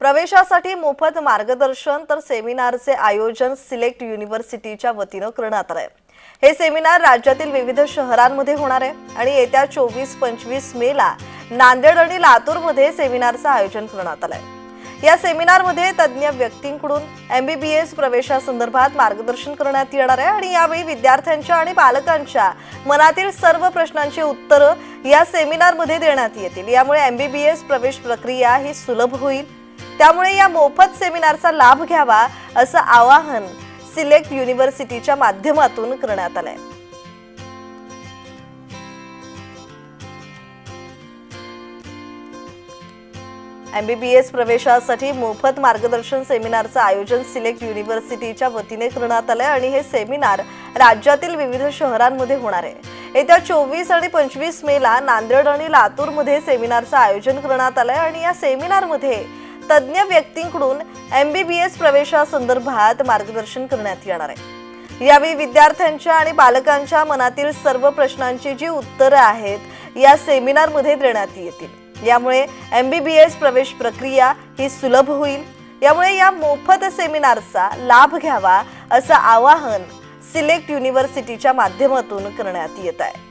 प्रवेशासाठी मोफत मार्गदर्शन तर सेमिनारचे आयोजन सिलेक्ट युनिव्हर्सिटीच्या वतीनं करण्यात आलंय. हे सेमिनार राज्यातील विविध शहरांमध्ये होणार आहे आणि येत्या चोवीस पंचवीस मेला नांदेड आणि लातूरमध्ये सेमिनारचं आयोजन करण्यात आलंय. या सेमिनारमध्ये तज्ज्ञ व्यक्तींकडून एमबीबीएस प्रवेशासंदर्भात मार्गदर्शन करण्यात येणार आहे आणि यावेळी विद्यार्थ्यांच्या आणि पालकांच्या मनातील सर्व प्रश्नांची उत्तरं या सेमिनारमध्ये देण्यात येतील. यामुळे एमबीबीएस प्रवेश प्रक्रिया ही सुलभ होईल. त्यामुळे या मोफत सेमिनारचा लाभ घ्यावा असं आवाहन सिलेक्ट युनिव्हर्सिटीच्या माध्यमातून करण्यात आलंय. एमबीबीएस प्रवेशासाठी मोफत मार्गदर्शन सेमिनारचं आयोजन सिलेक्ट युनिव्हर्सिटीच्या वतीने करण्यात आलंय आणि हे सेमिनार राज्यातील विविध शहरांमध्ये होणार आहे. येत्या चोवीस आणि पंचवीस मेला नांदेड आणि लातूरमध्ये सेमिनारचं आयोजन करण्यात आलंय आणि या सेमिनारमध्ये तज्ज्ञ व्यक्तींकडून एमबीबीएस प्रवेशासंदर्भात मार्गदर्शन करण्यात येणार आहे. यावेळी विद्यार्थ्यांच्या आणि बालकांच्या मनातील सर्व प्रश्नांची जी उत्तरं आहेत या सेमिनारमध्ये देण्यात येतील. यामुळे एमबीबीएस प्रवेश प्रक्रिया ही सुलभ होईल. यामुळे या मोफत सेमिनारचा लाभ घ्यावा असं आवाहन सिलेक्ट युनिव्हर्सिटीच्या माध्यमातून करण्यात येत आहे.